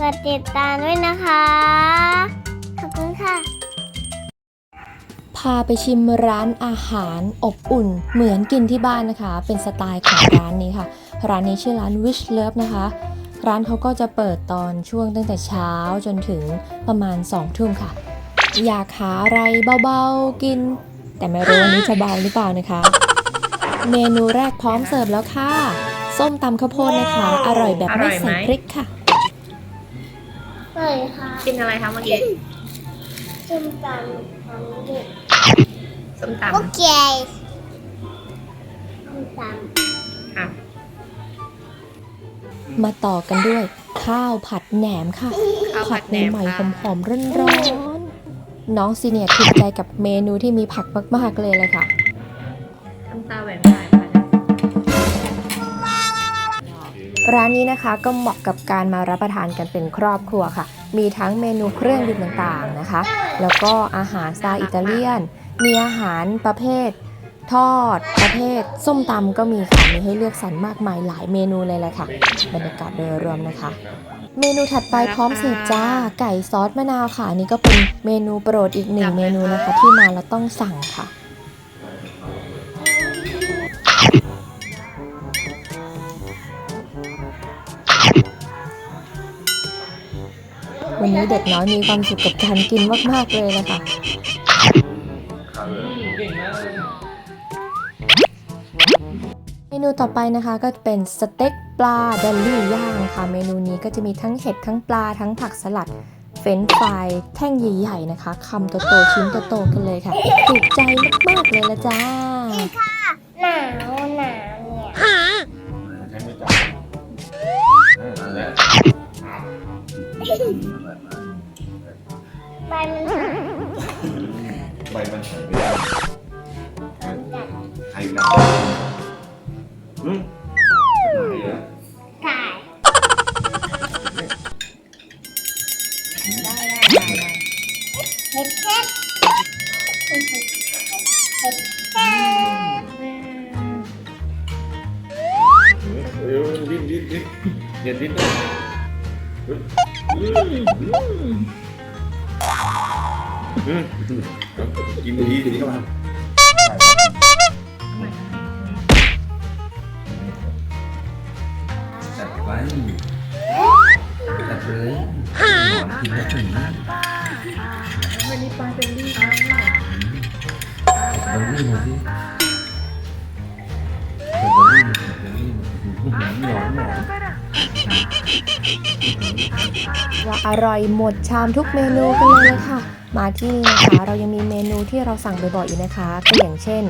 กดติดตามด้วยนะคะ ขอบคุณค่ะ พาไปชิมร้านอาหารอบอุ่น เหมือนกินที่บ้านนะคะ เป็นสไตล์ของร้านนี้ค่ะ ร้านนี้ชื่อร้าน Wish Love นะคะ ร้านเขาก็จะเปิดตอนช่วงตั้งแต่เช้าจนถึงประมาณ2ทุ่มค่ะ อยากหาอะไรเบาๆกิน แต่ไม่รู้วันนี้จะเบาหรือเปล่านะคะ เมนูแรกพร้อมเสิร์ฟแล้วค่ะ ส้มตำข้าวโพดนะคะ อร่อยแบบไม่ใส่พริกค่ะ เลยค่ะกินอะไรคะเมื่อกี้ส้มตำของเด็กส้มโอตำเคส้มตค่ะมาต่อกันด้วย ข้าวผัดแหนมค่ะ ข้าวผัผัดดแหนมใหม่ๆหค่ะอมๆร้อนๆน้องซีเนียร์ถูกใจกับเมนูที่มีผักมากๆเลยเลยค่ะน้ำตาแหวน ร้านนี้นะคะก็เหมาะกับการมารับประทานกันเป็นครอบครัวค่ะ มีทั้งเมนูเครื่องดื่มต่างๆนะคะ แล้วก็อาหารสไตล์อิตาเลียน มีอาหารประเภท ทอดประเภท ส้มตำก็มีค่ะมีให้เลือกสรรมากมายหลายเมนูเลยแหละค่ะ บรรยากาศโดยรวมนะคะ เมนูถัดไปพร้อมเสิร์ฟจ้า ไก่ซอสมะนาวค่ะอันนี่ก็เป็นเมนูโปรดอีกหนึ่งเมนูนะคะ ที่มาแล้วต้องสั่งค่ะ วันนี้เด็กน้อยมีความสุขกับการกินมาก ๆ เลยนะคะเมนูต่อไปนะคะก็เป็นสเต็กปลาดลลี่ย่างค่ะ เมนูนี้ก็จะมีทั้งเห็ดทั้งปลาทั้งผักสลัดเฟรนช์ฟรายแท่งใหญ่ๆนะคะคำโตๆชิ้นโตๆกันเลยค่ะถูกใจมากๆเลยละจ้าหนาวหนาวเนี่ย ใช้มือจับนั่นแหละใบมันหายใบมันใส่ไม่ได้ใครกันอืมไหนอะถ่ายเห็ดเห็ดเห็ดเห็ดเห็ดเออดิ้นดิ้นดิ้นเดี๋ยวดิ้นเฮ้ยอืม กินดีดีเข้ามาจัดไปจัดเลยกินแล้วถึงนะวันนี้ปลาเป็นลี่บอลลี่มาสิเปิดบอลลี่มาเปิดบอล ว่าอร่อยหมดชามทุกเมนูกันเลยเลยค่ะ มาที่นี่นะคะเรายังมีเมนูที่เราสั่งบ่อยๆอยู่นะคะ ก็อย่างเช่น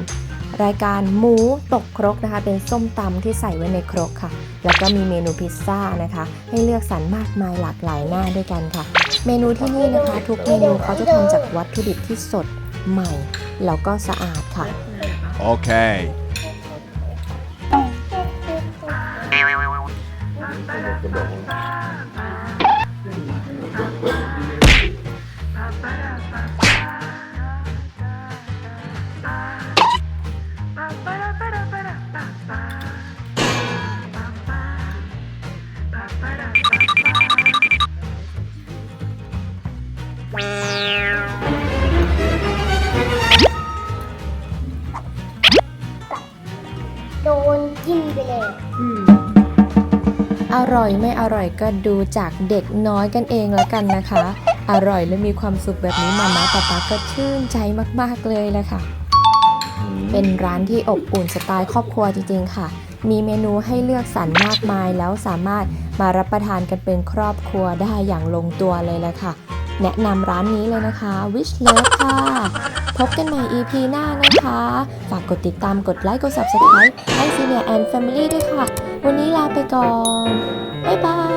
รายการหมูตกครกนะคะ เป็นส้มตำที่ใส่ไว้ในครกค่ะ แล้วก็มีเมนูพิซซ่านะคะ ให้เลือกสรรมากมายหลากหลายหน้าด้วยกันค่ะ เมนูที่นี่นะคะ ทุกเมนูเขาจะทำจากวัตถุดิบที่สดใหม่ แล้วก็สะอาดค่ะ Okay. โอร่อยไม่อร่อยก็ดูจากเด็กน้อยกันเองแล้วกันนะคะ อร่อยและมีความสุขแบบนี้มาม่าป๊าป๊าก็ชื่นใจมากๆเลยแหละค่ะ เป็นร้านที่อบอุ่นสไตล์ครอบครัวจริงๆค่ะ มีเมนูให้เลือกสรรมากมายแล้วสามารถมารับประทานกันเป็นครอบครัวได้อย่างลงตัวเลยแหละค่ะ แนะนำร้านนี้เลยนะคะ Wish Love ค่ะพบกันใหม่ EP หน้านะคะ ฝากกดติดตามกดไลค์กด Subscribe ให้ Senior and Family ด้วยค่ะ วันนี้ลาไปก่อน บ๊ายบาย